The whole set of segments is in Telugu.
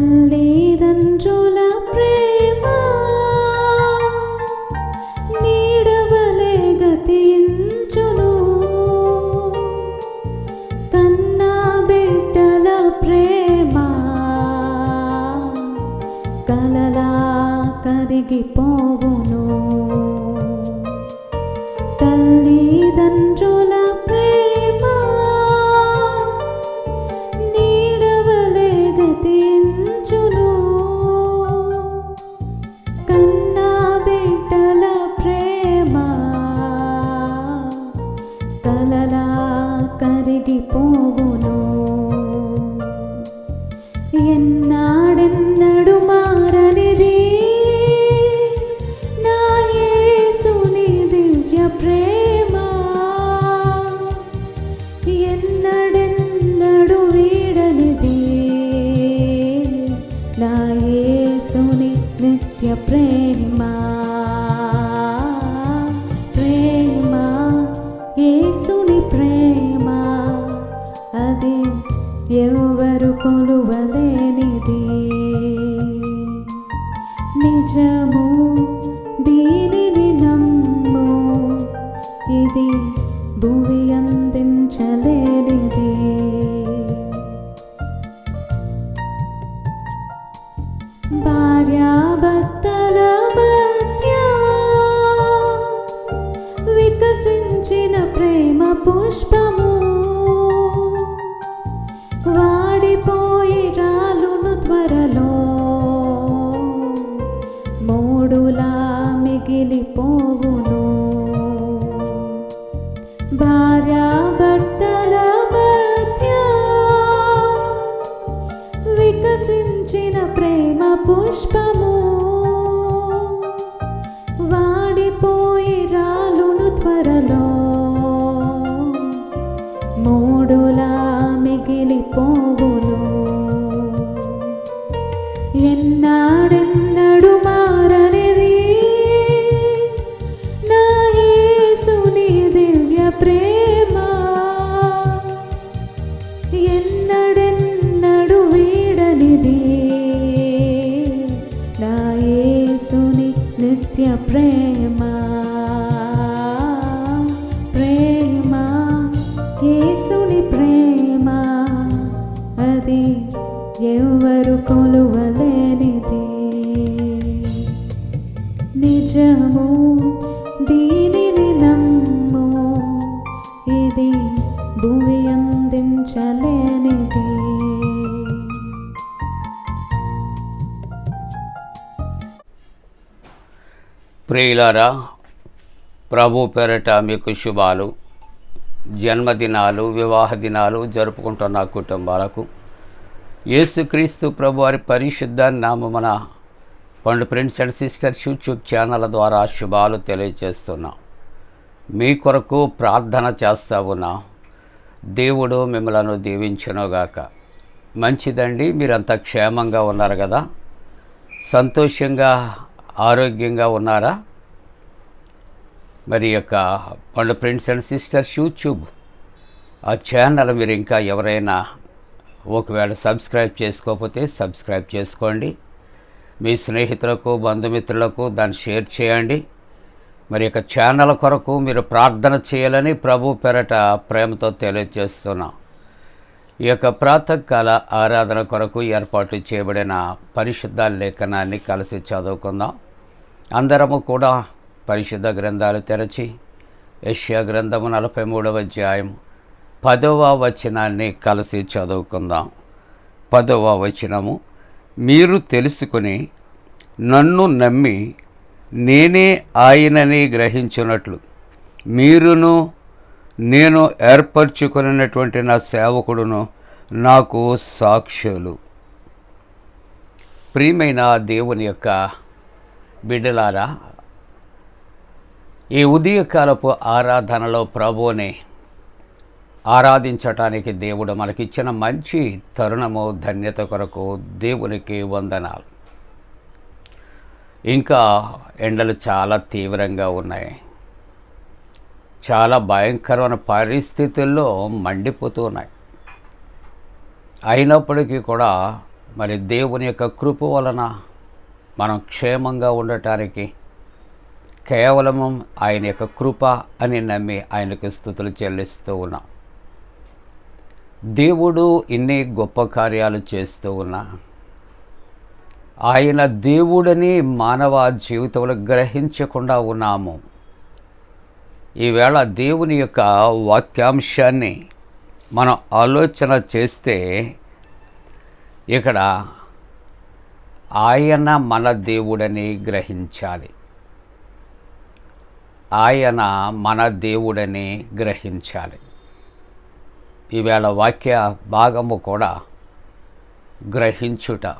分离。 มา వికసించిన ప్రేమ పుష్పము. మూడులా మిగిలిపోవును? ఉన్నది ఎవరు కొలువలేనిది. నిజము దీనిని నమ్ము ఇది భూమి అందించలేనిది. ప్రియులారా ప్రభు పేరట మీకు శుభాలు. జన్మదినాలు వివాహ దినాలు జరుపుకుంటున్న కుటుంబాలకు యేసుక్రీస్తు ప్రభు వారి పరిశుద్ధ నామమున Pandu friends and sisters YouTube channel ద్వారా శుభాలు తెలియజేస్తున్నాం. మీ కొరకు ప్రార్థన చేస్తా ఉన్నా. దేవుడు మిమ్మలను దీవించునుగాక. మంచిదండి మీరంతా క్షేమంగా ఉన్నారు కదా. సంతోషంగా ఆరోగ్యంగా ఉన్నారా? మరి యొక్క Pandu friends and sisters YouTube ఆ ఛానల్ మీరు ఇంకా ఎవరైనా ఒకవేళ సబ్స్క్రైబ్ చేసుకోకపోతే సబ్స్క్రైబ్ చేసుకోండి. మీ స్నేహితులకు బంధుమిత్రులకు దాన్ని షేర్ చేయండి. మరి యొక్క ఛానల్ కొరకు మీరు ప్రార్థన చేయాలని ప్రభు పెరట ప్రేమతో తెలియజేస్తున్నాం. ఈ యొక్క ప్రాతకాల ఆరాధన కొరకు ఏర్పాటు చేయబడిన పరిశుద్ధ లేఖనాన్ని కలిసి చదువుకుందాం. అందరము కూడా పరిశుద్ధ గ్రంథాలు తెరచి యష్యా గ్రంథము నలభై మూడవ అధ్యాయం పదవ వచనాన్ని కలిసి చదువుకుందాం. పదవ వచనము మీరు తెలుసుకుని నన్ను నమ్మి నేనే ఆయనని గ్రహించినట్లు. మీరును నేను ఏర్పరచుకున్నటువంటి నా సేవకుడును నాకు సాక్షులు. ప్రియమైన దేవుని యొక్క బిడ్డలారా ఈ ఉదయకాలపు ఆరాధనలో ప్రభువుని ఆరాధించటానికి దేవుడు మనకిచ్చిన మంచి తరుణము ధన్యత కొరకు దేవునికి వందనాలు. ఇంకా ఎండలు చాలా తీవ్రంగా ఉన్నాయి. చాలా భయంకరమైన పరిస్థితుల్లో మండిపోతూ ఉన్నాయి. అయినప్పటికీ కూడా మరి దేవుని యొక్క కృప వలన మనం క్షేమంగా ఉండటానికి కేవలము ఆయన యొక్క కృప అని నమ్మి ఆయనకు స్థుతులు చెల్లిస్తూ ఉన్నాం. దేవుడు ఇన్ని గొప్ప కార్యాలు చేస్తూ ఉన్నా ఆయన దేవుడని మానవ జీవితంలో గ్రహించకుండా ఉన్నాము. ఈవేళ దేవుని యొక్క వాక్యాంశాన్ని మనం ఆలోచన చేస్తే ఇక్కడ ఆయన మన దేవుడని గ్రహించాలి. ఆయన మన దేవుడని గ్రహించాలి. ఈవేళ వాక్య భాగము కూడా గ్రహించుట.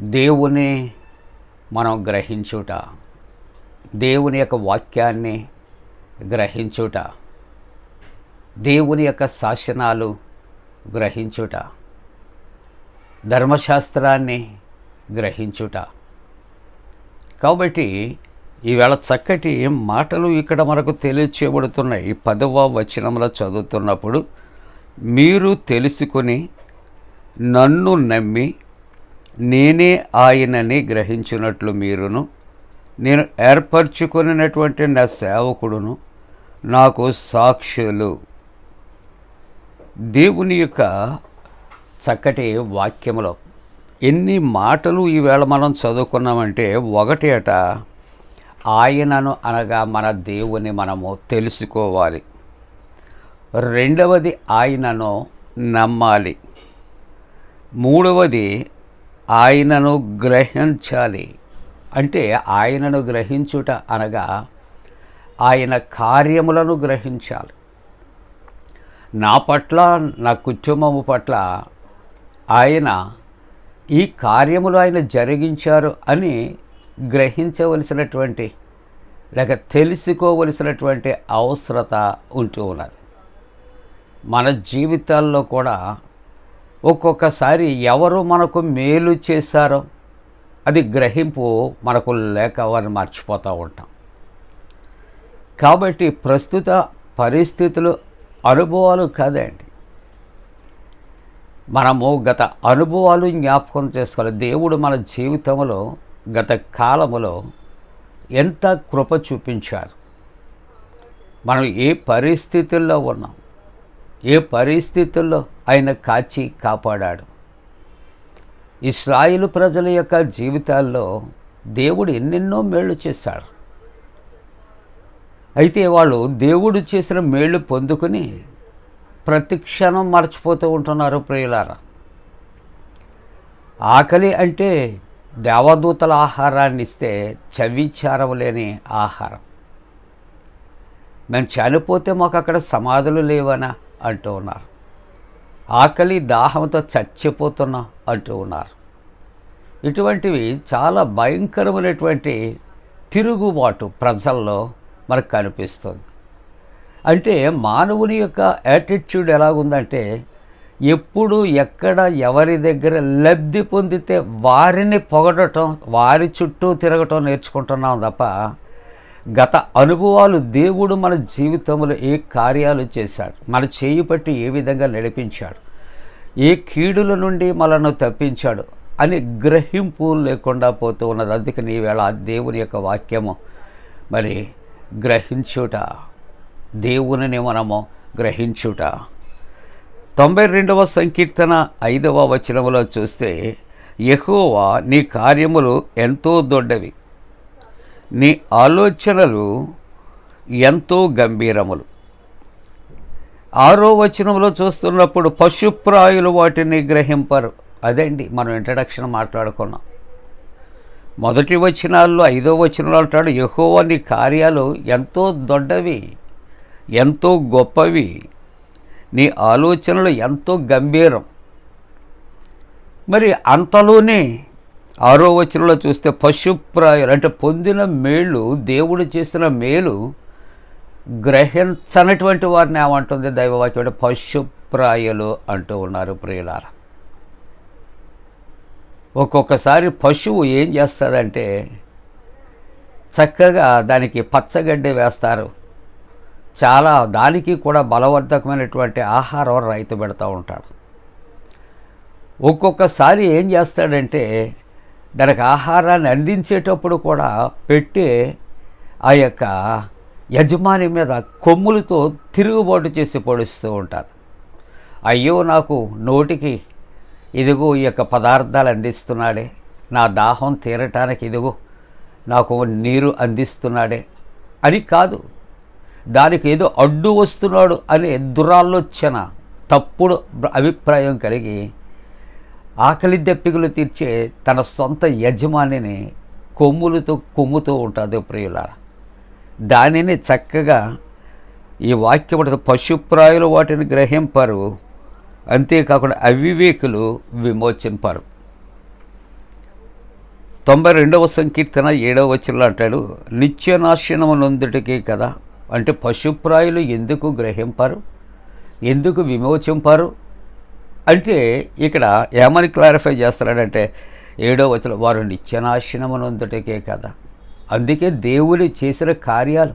దేవుని మనం గ్రహించుట. దేవుని యొక్క వాక్యాన్ని గ్రహించుట. దేవుని యొక్క శాసనాలు గ్రహించుట. ధర్మశాస్త్రాన్ని గ్రహించుట. కాబట్టి ఈవేళ చక్కటి మాటలు ఇక్కడ మనకు తెలియచేయబడుతున్నాయి. పదవ వచనంలో చదువుతున్నప్పుడు మీరు తెలుసుకొని నన్ను నమ్మి నేనే ఆయనని గ్రహించినట్లు మీరును. నేను ఏర్పరచుకున్నటువంటి నా సేవకుడును. నాకు సాక్షులు. దేవుని యొక్క చక్కటి వాక్యములో ఎన్ని మాటలు ఈవేళ మనం చదువుకున్నామంటే ఒకటి అట ఆయనను అనగా మన దేవుని మనము తెలుసుకోవాలి. రెండవది ఆయనను నమ్మాలి. మూడవది ఆయనను గ్రహించాలి. అంటే ఆయనను గ్రహించుట అనగా ఆయన కార్యములను గ్రహించాలి. నా పట్ల నా కుటుంబము పట్ల ఆయన ఈ కార్యములు ఆయన జరిగించారు అని గ్రహించవలసినటువంటి లేక తెలుసుకోవలసినటువంటి అవసరత ఉంటూ ఉన్నది. మన జీవితాల్లో కూడా ఒక్కొక్కసారి ఎవరు మనకు మేలు చేశారో అది గ్రహింపు మనకు లేక వారిని మర్చిపోతూ ఉంటాం. కాబట్టి ప్రస్తుత పరిస్థితులు అనుభవాలు కాదండి. మనము గత అనుభవాలు జ్ఞాపకం చేసుకోవాలి. దేవుడు మన జీవితంలో గత కాలములో ఎంత కృప చూపించారు? మనం ఏ పరిస్థితుల్లో ఉన్నాం? ఏ పరిస్థితుల్లో ఆయన కాచి కాపాడాడు? ఇస్రాయిల్ ప్రజల యొక్క జీవితాల్లో దేవుడు ఎన్నెన్నో మేళ్ళు చేశాడు. అయితే వాళ్ళు దేవుడు చేసిన మేళ్ళు పొందుకుని ప్రతి క్షణం మర్చిపోతూ ఉంటున్నారు ప్రియులారా. ఆకలి అంటే దేవదూతల ఆహారాన్ని ఇస్తే చవిచారం లేని ఆహారం. మేము చనిపోతే మాకు అక్కడ సమాధులు లేవనా అంటూ ఉన్నారు. ఆకలి దాహంతో చచ్చిపోతున్నాం అంటూ ఉన్నారు. ఇటువంటివి చాలా భయంకరమైనటువంటి తిరుగుబాటు ప్రజల్లో మనకు కనిపిస్తుంది. అంటే మానవుని యొక్క యాటిట్యూడ్ ఎలాగుందంటే ఎప్పుడు ఎక్కడ ఎవరి దగ్గర లబ్ధి పొందితే వారిని పొగడటం వారి చుట్టూ తిరగటం నేర్చుకుంటున్నాం తప్ప గత అనుభవాలు దేవుడు మన జీవితంలో ఏ కార్యాలు చేశాడు మన చేయి పట్టి ఏ విధంగా నడిపించాడు ఏ కీడుల నుండి మనను తప్పించాడు అని గ్రహింపు లేకుండా పోతూ ఉన్నది. అందుకని ఈవేళ ఆ దేవుని యొక్క వాక్యము మరి గ్రహించుట దేవునిని మనము గ్రహించుట. తొంభై రెండవ సంకీర్తన ఐదవ వచనములో చూస్తే ఎహోవా నీ కార్యములు ఎంతో దొడ్డవి. నీ ఆలోచనలు ఎంతో గంభీరములు. ఆరో వచనంలో చూస్తున్నప్పుడు పశుప్రాయులు వాటిని గ్రహింపరు. అదండి మనం ఇంట్రడక్షన్ మాట్లాడుకున్నాం. మొదటి వచనాల్లో ఐదో వచనంలో అంటాడు యహోవా నీ కార్యాలు ఎంతో దొడ్డవి ఎంతో గొప్పవి. నీ ఆలోచనలు ఎంతో గంభీరం. మరి అంతలోనే ఆరో వచనంలో చూస్తే పశుప్రాయాలు అంటే పొందిన మేళ్ళు దేవుడు చేసిన మేలు గ్రహించనటువంటి వారిని ఏమంటుంది దైవవాక్యం అంటే పశుప్రాయలు అంటూ ఉన్నారు ప్రియులార. ఒక్కొక్కసారి పశువు ఏం చేస్తారంటే చక్కగా దానికి పచ్చగడ్డి వేస్తారు. చాలా దానికి కూడా బలవర్ధకమైనటువంటి ఆహారం రైతు పెడతా ఉంటాడు. ఒక్కొక్కసారి ఏం చేస్తాడంటే దానికి ఆహారాన్ని అందించేటప్పుడు కూడా పెట్టే ఆ యొక్క యజమాని మీద కొమ్ములతో తిరుగుబాటు చేసి పొడుస్తూ ఉంటారు అయ్యో నాకు నోటికి ఇదిగో ఈ యొక్క పదార్థాలు అందిస్తున్నాడే నా దాహం తీరటానికి ఇదిగో నాకు నీరు అందిస్తున్నాడే అని కాదు. దానికి ఏదో అడ్డు వస్తున్నాడు అనే దురాలోచన తప్పుడు అభిప్రాయం కలిగి ఆకలి దెప్పికలు తీర్చే తన సొంత యజమానిని కొమ్ములతో కొమ్ముతూ ఉంటుంది ప్రియులారా. దానిని చక్కగా ఈ వాక్యం పశుప్రాయులు వాటిని గ్రహింపరు అంతేకాకుండా అవివేకులు విమోచింపరు. తొంభై రెండవ సంకీర్తన ఏడవ వచనంలో అంటాడు నిత్యనాశనము నొందుటికి కదా అంటే పశుప్రాయులు ఎందుకు గ్రహింపరు? ఎందుకు విమోచింపరు? అంటే ఇక్కడ ఏమని క్లారిఫై చేస్తున్నాడంటే ఏడో వచ్చిన వారు నిత్యనాశనమునందుటకే కదా. అందుకే దేవుడు చేసిన కార్యాలు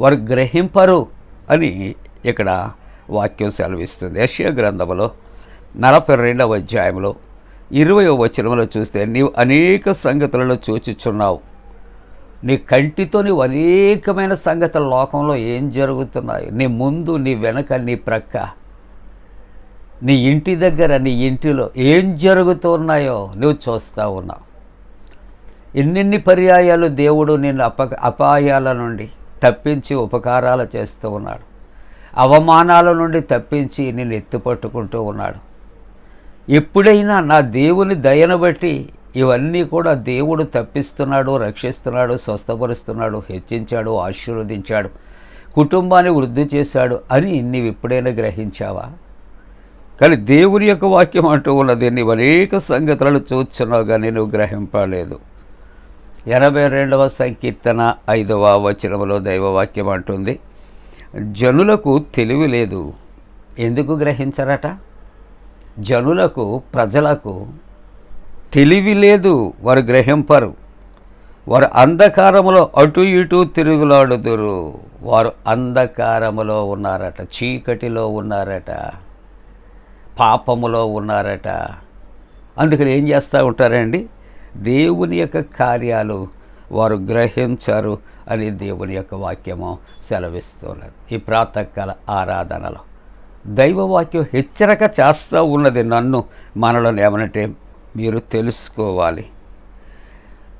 వారు గ్రహింపరు అని ఇక్కడ వాక్యం సెలవిస్తుంది. యశ్య గ్రంథములో నలభై రెండవ అధ్యాయంలో ఇరవై వచనంలో చూస్తే నీవు అనేక సంగతులలో చూచుచున్నావు. నీ కంటితో నీవు అనేకమైన సంగతుల లోకంలో ఏం జరుగుతున్నాయి నీ ముందు నీ వెనక నీ ప్రక్క నీ ఇంటి దగ్గర నీ ఇంటిలో ఏం జరుగుతున్నాయో నువ్వు చూస్తూ ఉన్నావు. ఎన్నెన్ని పర్యాయాలు దేవుడు నిన్ను అప అపాయాల నుండి తప్పించి ఉపకారాలు చేస్తూ ఉన్నాడు. అవమానాల నుండి తప్పించి నిన్ను ఎత్తుపట్టుకుంటూ ఉన్నాడు. ఎప్పుడైనా నా దేవుని దయను బట్టి ఇవన్నీ కూడా దేవుడు తప్పిస్తున్నాడు రక్షిస్తున్నాడు స్వస్థపరుస్తున్నాడు హెచ్చించాడు ఆశీర్వదించాడు కుటుంబాన్ని వృద్ధి చేశాడు అని నీవు ఎప్పుడైనా గ్రహించావా? కానీ దేవుని యొక్క వాక్యం అంటూ ఉన్నది నీవు అనేక సంగతులను చూస్తున్నావు కానీ నువ్వు గ్రహింపలేదు. ఎనభై రెండవ సంకీర్తన ఐదవ వచనంలో దైవవాక్యం అంటుంది జనులకు తెలివి లేదు. ఎందుకు గ్రహించరట? జనులకు ప్రజలకు తెలివి లేదు వారు గ్రహింపరు. వారు అంధకారములో అటు ఇటు తిరుగులాడుదురు. వారు అంధకారములో ఉన్నారట చీకటిలో ఉన్నారట పాపములో ఉన్నారట. అందుకని ఏం చేస్తూ ఉంటారండి? దేవుని యొక్క కార్యాలు వారు గ్రహించారు అని దేవుని యొక్క వాక్యము సెలవిస్తున్నది. ఈ ప్రాతకాల ఆరాధనలో దైవవాక్యం హెచ్చరిక చేస్తూ ఉన్నది నన్ను మనలో ఏమనంటే మీరు తెలుసుకోవాలి.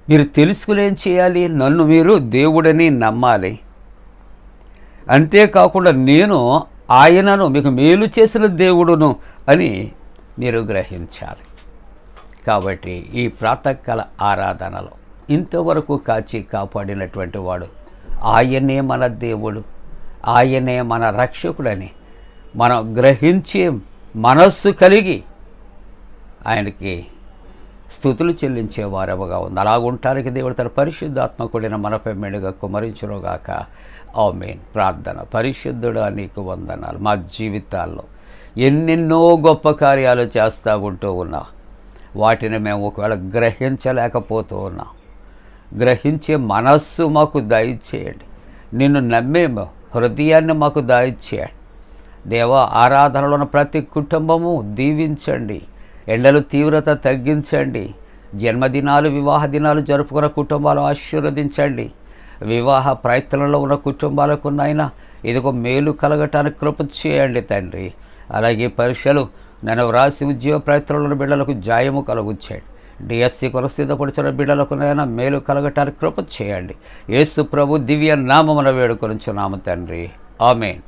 మీరు తెలుసుకుని ఏం చేయాలి? నన్ను మీరు దేవుడని నమ్మాలి. అంతేకాకుండా నేను ఆయనను మీకు మేలు చేసిన దేవుడును అని మీరు గ్రహించాలి. కాబట్టి ఈ ప్రాతకాల ఆరాధనలో ఇంతవరకు కాచి కాపాడినటువంటి వాడు ఆయనే మన దేవుడు ఆయనే మన రక్షకుడని మనం గ్రహించే మనస్సు కలిగి ఆయనకి స్థుతులు చెల్లించే ఉంది అలాగుంటానికి దేవుడు తన పరిశుద్ధాత్మ కూడిన మనపై మెడుగా కుమరించునుగాక. మెయిన్ ప్రార్థన. పరిశుద్ధుడు నీకు వందనాలు. మా జీవితాల్లో ఎన్నెన్నో గొప్ప కార్యాలు చేస్తూ ఉంటూ ఉన్నా. వాటిని మేము ఒకవేళ గ్రహించలేకపోతూ ఉన్నాం. గ్రహించే మనస్సు మాకు దయచేయండి. నిన్ను నమ్మే హృదయాన్ని మాకు దయచేయండి. దేవ ఆరాధనలో ఉన్న ప్రతి కుటుంబము దీవించండి. ఎండలు తీవ్రత తగ్గించండి. జన్మదినాలు వివాహ దినాలు జరుపుకున్న కుటుంబాలు ఆశీర్వదించండి. వివాహ ప్రయత్నంలో ఉన్న కుటుంబాలకు నాయన ఇదిగో మేలు కలగటానికి కృప చేయండి తండ్రి. అలాగే పరీక్షలు నన్ను వ్రాసి ఉద్యోగ ప్రయత్నంలో ఉన్న బిడ్డలకు జాయము కలుగుచ్చేయండి డిఎస్సి కొరకు సిద్ధపడుచున్న బిడ్డలకు నైనా మేలు కలగటానికి కృప చేయండి. యేసు ప్రభు దివ్య నామమున నామ తండ్రి. ఆమెన్.